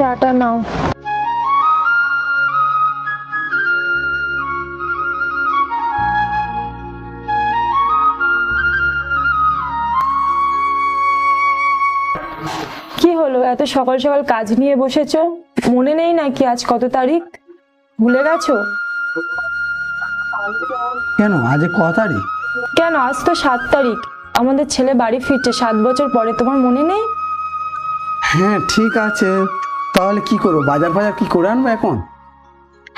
চাটা নাও। কি হলো? এত সকাল সকাল কাজ নিয়ে বসেছ? মনে নেই নাকি আজ কত তারিখ? ভুলে গেছো? কেন? আজ ক তারিখ? কেন? আজ তো সাত তারিখ। আমাদের ছেলে বাড়ি ফিরছে সাত বছর পরে। তোমার মনে নেই? হ্যাঁ ঠিক আছে। তাহলে কি করব? বাজার বাজার কি করে আনব এখন?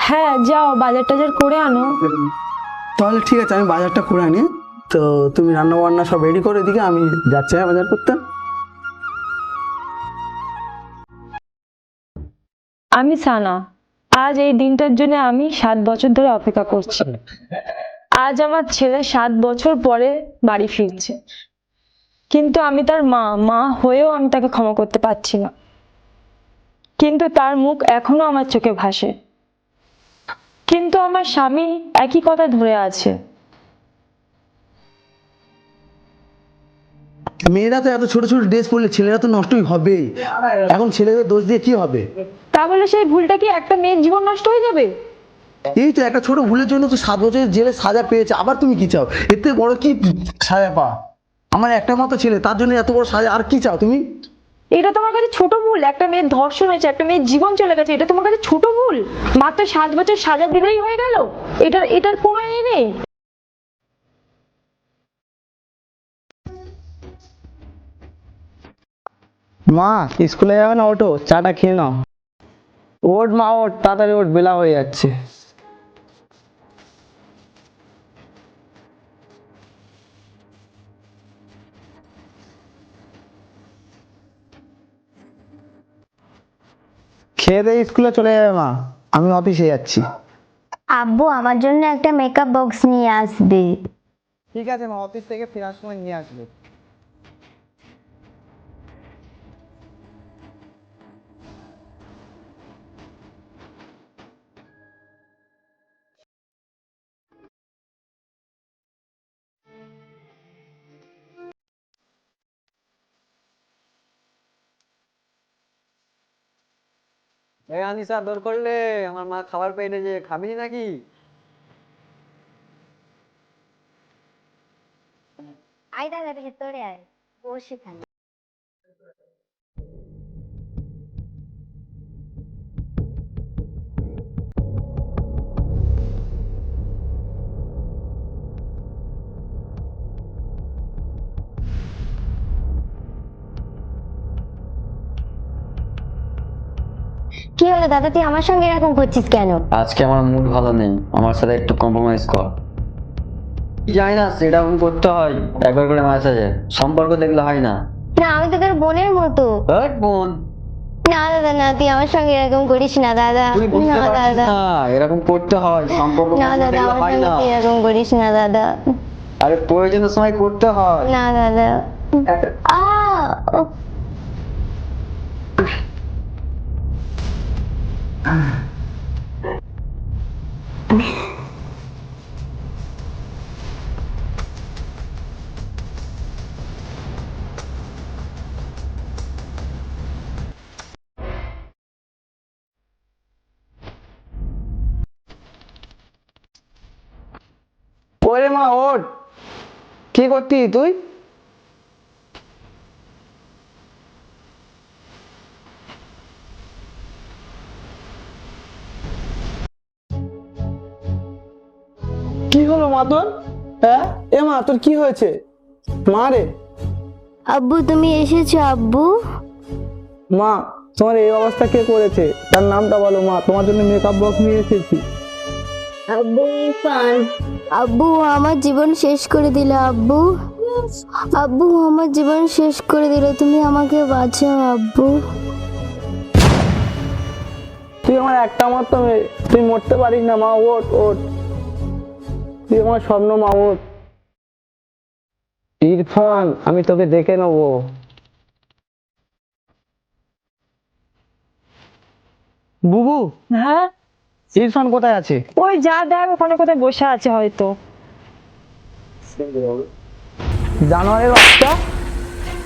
হ্যাঁ যাও বাজার টাজার করে আনো। তাহলে ঠিক আছে আমি বাজারটা করে আনি। তো তুমি রান্না বান্না সব রেডি করে দিকে আমি যাচ্ছি হ্যাঁ বাজার করতে। আমি সানা আজ এই দিনটার জন্য আমি সাত বছর ধরে অপেক্ষা করছি। আজ আমার ছেলে সাত বছর পরে বাড়ি ফিরছে। কিন্তু আমি তার মা মা হয়েও আমি তাকে ক্ষমা করতে পারছি না। কিন্তু তার মুখ এখনও আমার চোখে ভাসে। কিন্তু আমার স্বামী একই কথা ধরে আছে। মেয়েরা তো এত ছোট ছোট ড্রেস পরলে ছেলেরা তো নষ্টই হবেই এখন ছেলেদের দোষ দিয়ে কি হবে? তা বলে সেই ভুলটা কি একটা মেয়ের জীবন নষ্ট হয়ে যাবে? এই তো একটা ছোট ভুলের জন্য তো সাত বছরের জেলে সাজা পেয়েছে। আবার তুমি কি চাও? এতে বড় কি সাজা পা? আমার একটা মতো ছেলে তার জন্য এত বড় সাজা আর কি চাও তুমি? এটা তোমার কাছে ছোট ভুল। একটা মেয়ের ধর্ষণ হয়েছে, একটা মেয়ের জীবন চলে গেছে, এটা তোমার কাছে ছোট ভুল। মাত্র সাত বছর সাজা দিলেই হয়ে গেল। এটার এটার কোনো নেই। মা, স্কুলে যাবে না, ওঠো। চাটা খেয়ে নাও। ওঠ মা, ওঠ। তাড়াতাড়ি ওঠ, বেলা হয়ে যাচ্ছে। খেয়ে দিয়ে স্কুলে চলে যাবে মা। আমি অফিসে যাচ্ছি। আব্বু আমার জন্য একটা মেকআপ বক্স নিয়ে আসবে। ঠিক আছে মা অফিস থেকে ফেরার সময় নিয়ে আসবে। এই আনিসা দর করলে আমার মা খাবার পেয়ে যে, খাবি নাকি? আয় দাদা, ভেতরে আয়, বসে এখানে কি হলো দাদা তুই আমার সঙ্গে এরকম করছিস কেন? আজকে আমার মুড ভালো নেই। আমার সাথে একটু কম্প্রোমাইজ কর। জানি না সেটা আমি করতে হয়। একবার করে মাঝে সাঝে সম্পর্ক দেখলে হয় না। না আমি তো তোর বোনের মতো। হট বোন। না দাদা না তুই আমার সঙ্গে এরকম করিস না দাদা। তুই বুঝতে না পারছিস দাদা। না এরকম করতে হয়। সম্পর্ক না দাদা দেখলে আমার হয় সঙ্গে না তুই এরকম করিস না দাদা। আরে প্রয়োজনের সময় করতে হয়। না দাদা। আ। ওরে মা ওঠ কি করতি তুই তোর হ্যাঁ? এ মা তোর কি হয়েছে? মা রে। আব্বু তুমি এসেছ আব্বু? মা তোমার এই অবস্থা কে করেছে? তার নামটা বলো মা। তোমার জন্য মেকআপ বক্স নিয়ে এসেছি। আব্বু ইরফান আব্বু আমার জীবন শেষ করে দিলে আব্বু। আব্বু আমার জীবন শেষ করে দিলে তুমি আমাকে বাঁচাও আব্বু। তুই আমার একটা মেয়ে। তুই মরতে পারিস না মা। ওঠ ওঠ। তুই আমার স্বপ্ন মা ওঠ ইরফান আমি তোকে দেখে নেব। বুবু হ্যাঁ? ইরফান কোথায় আছে? ওই যা দেখ ওখানে কোথায় বসে আছে হয়তো। জানোয়ারের বাচ্চা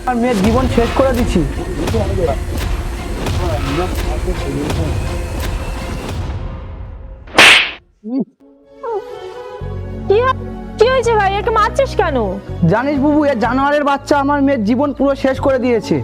আমার মেয়ের জীবন শেষ করে দিচ্ছি। কি হয়েছে ভাই? একে মারছিস কেন? জানিস বুবু, এ জানোয়ারের বাচ্চা আমার মেয়ের জীবন পুরো শেষ করে দিয়েছে।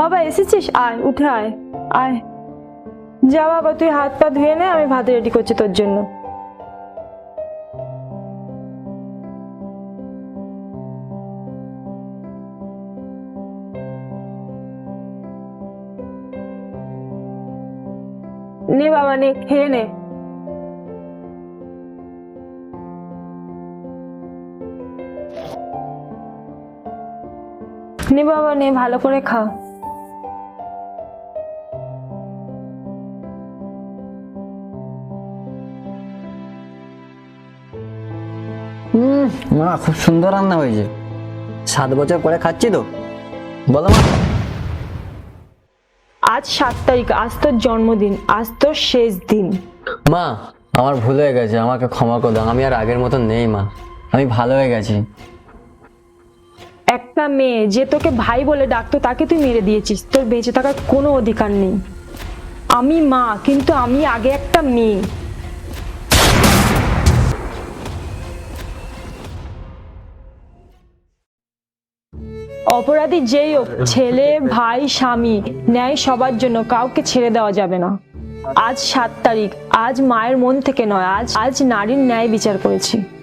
বাবা, এসেছিস? আয়, উঠে আয় আয়। যা বাবা, তুই হাত পা ধুয়ে নে, আমি ভাত রেডি করছি তোর জন্য। নে বাবা, নে, খেয়ে নে। নে বাবা, নে, ভালো করে খা। হুম মা খুব সুন্দর রান্না হয়েছে। সাত বছর পরে খাচ্ছি তো। বলো মা। আজ সাত তারিখ আজ তোর জন্মদিন আজ তোর শেষ দিন। মা আমার ভুল হয়ে গেছে আমাকে ক্ষমা করে দাও আমি আর আগের মতন নেই মা আমি ভালো হয়ে গেছি। একটা মেয়ে যে তোকে ভাই বলে ডাকতো তাকে তুই মেরে দিয়েছিস তোর বেঁচে থাকার কোনো অধিকার নেই। আমি মা কিন্তু আমি আগে একটা মেয়ে। অপরাধী যেই হোক, ছেলে, ভাই, স্বামী, ন্যায় সবার জন্য কাউকে ছেড়ে দেওয়া যাবে না। আজ সাত তারিখ, আজ মায়ের মন থেকে নয়, আজ আজ নারীর ন্যায় বিচার করেছি।